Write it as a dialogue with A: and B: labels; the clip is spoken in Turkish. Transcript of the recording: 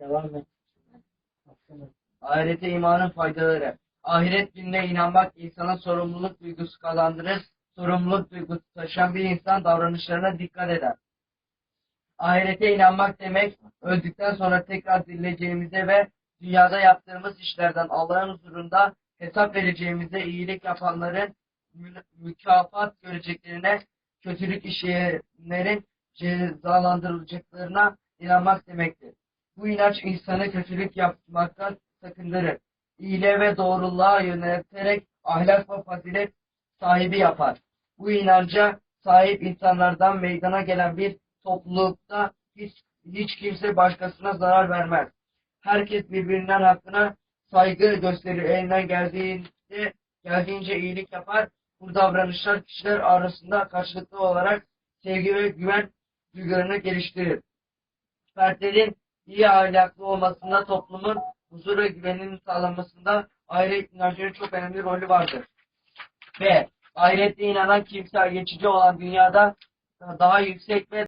A: Devam et.
B: Ahirete imanın faydaları. Ahiret gününe inanmak insana sorumluluk duygusu kazandırır. Sorumluluk duygusu taşıyan bir insan davranışlarına dikkat eder. Ahirete inanmak demek, öldükten sonra tekrar dirileceğimize ve dünyada yaptığımız işlerden Allah'ın huzurunda hesap vereceğimize iyilik yapanların mü- mükafat göreceklerine, kötülük işleyenlerin cezalandırılacaklarına inanmak demektir. Bu inanç insanı kötülük yapmaktan sakındırır. İyiliğe ve doğruluğa yönelterek ahlak ve fazilet sahibi yapar. Bu inanca sahip insanlardan meydana gelen bir toplulukta hiç, hiç kimse başkasına zarar vermez. Herkes birbirinden hakkına saygı gösterir. Elinden geldiğince, geldiğince iyilik yapar. Bu davranışlar kişiler arasında karşılıklı olarak sevgi ve güven duygularını geliştirir. Fertlerin iyi ahlaklı olmasında toplumun huzur ve güveninin sağlanmasında ahiret inancının çok önemli rolü vardır. Ve ahirette inanan kimse geçici olan dünyada daha yüksek ve